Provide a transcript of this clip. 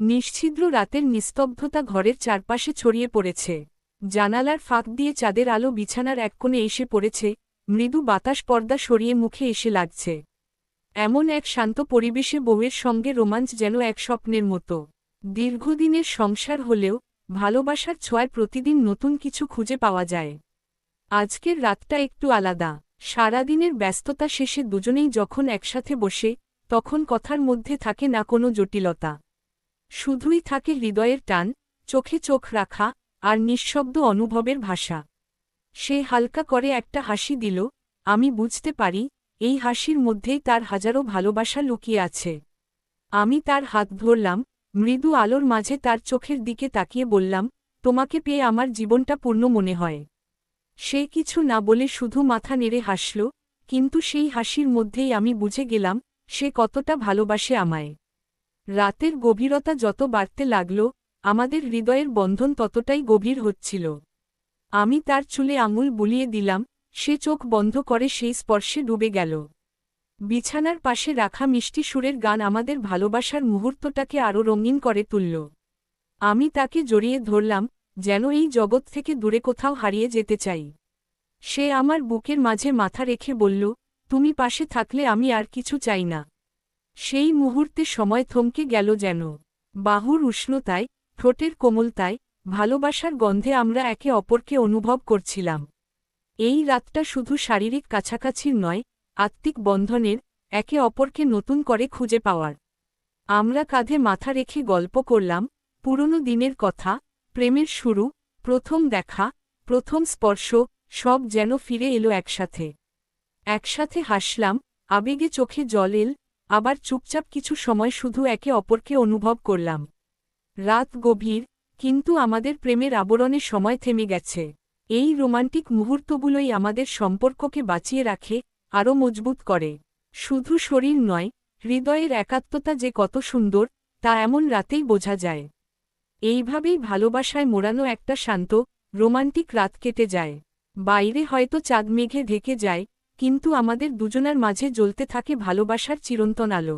নিশ্ছিদ্র রাতের নিস্তব্ধতা ঘরের চারপাশে ছড়িয়ে পড়েছে। জানালার ফাঁক দিয়ে চাঁদের আলো বিছানার এক কোণে এসে পড়েছে, মৃদু বাতাস পর্দা সরিয়ে মুখে এসে লাগছে। এমন এক শান্ত পরিবেশে বউয়ের সঙ্গে রোমাঞ্চ যেন এক স্বপ্নের মতো। দীর্ঘদিনের সংসার হলেও ভালোবাসার ছোঁয়ায় প্রতিদিন নতুন কিছু খুঁজে পাওয়া যায়। আজকের রাতটা একটু আলাদা। সারাদিনের ব্যস্ততা শেষে দুজনেই যখন একসাথে বসে, তখন কথার মধ্যে থাকে না কোনো জটিলতা। শুধুই থাকে হৃদয়ের টান, চোখে চোখ রাখা, আর নিঃশব্দ অনুভবের ভাষা। সে হালকা করে একটা হাসি দিল, আমি বুঝতে পারি, এই হাসির মধ্যেই তার হাজারো ভালোবাসা লুকিয়ে আছে। আমি তার হাত ধরলাম, মৃদু আলোর মাঝে তার চোখের দিকে তাকিয়ে বললাম, তোমাকে পেয়ে আমার জীবনটা পূর্ণ মনে হয় সে কিছু না বলে শুধু মাথা নেড়ে হাসল, কিন্তু সেই হাসির মধ্যেই আমি বুঝে গেলাম, সে কতটা ভালোবাসে আমায়। রাতের গভীরতা যত বাড়তে লাগল, আমাদের হৃদয়ের বন্ধন ততটাই গভীর হচ্ছিল। আমি তার চুলে আঙুল বুলিয়ে দিলাম, সে চোখ বন্ধ করে সেই স্পর্শে ডুবে গেল। বিছানার পাশে রাখা মিষ্টি সুরের গান আমাদের ভালোবাসার মুহূর্তটাকে আরও রঙিন করে তুলল। আমি তাকে জড়িয়ে ধরলাম, যেন এই জগৎ থেকে দূরে কোথাও হারিয়ে যেতে চাই। সে আমার বুকের মাঝে মাথা রেখে বলল, তুমি পাশে থাকলে আমি আর কিছু চাই না। সেই মুহূর্তে সময় থমকে গেল যেন। বাহুর উষ্ণতায়, ঠোঁটের কোমলতায়, ভালোবাসার গন্ধে আমরা একে অপরকে অনুভব করছিলাম। এই রাতটা শুধু শারীরিক কাছাকাছির নয়, আত্মিক বন্ধনের, একে অপরকে নতুন করে খুঁজে পাওয়ার। আমরা কাঁধে মাথা রেখে গল্প করলাম, পুরনো দিনের কথা, প্রেমের শুরু, প্রথম দেখা, প্রথম স্পর্শ, সব যেন ফিরে এলো একসাথে। একসাথে হাসলাম, আবেগে চোখে জল এল আবার চুপচাপ কিছু সময় শুধু একে অপরকে অনুভব করলাম। রাত গভীর, কিন্তু আমাদের প্রেমের আবরণে সময় থেমে গেছে। এই রোমান্টিক মুহূর্তগুলোই আমাদের সম্পর্ককে বাঁচিয়ে রাখে, আরও মজবুত করে। শুধু শরীর নয়, হৃদয়ের একাত্মতা যে কত সুন্দর, তা এমন রাতেই বোঝা যায়। এইভাবেই ভালোবাসায় মোড়ানো একটা শান্ত, রোমান্টিক রাত কেটে যায়। বাইরে হয়তো চাঁদ মেঘে ঢেকে যায় কিন্তু আমাদের দুজনের মাঝে জ্বলতে থাকে ভালোবাসার চিরন্তন আলো।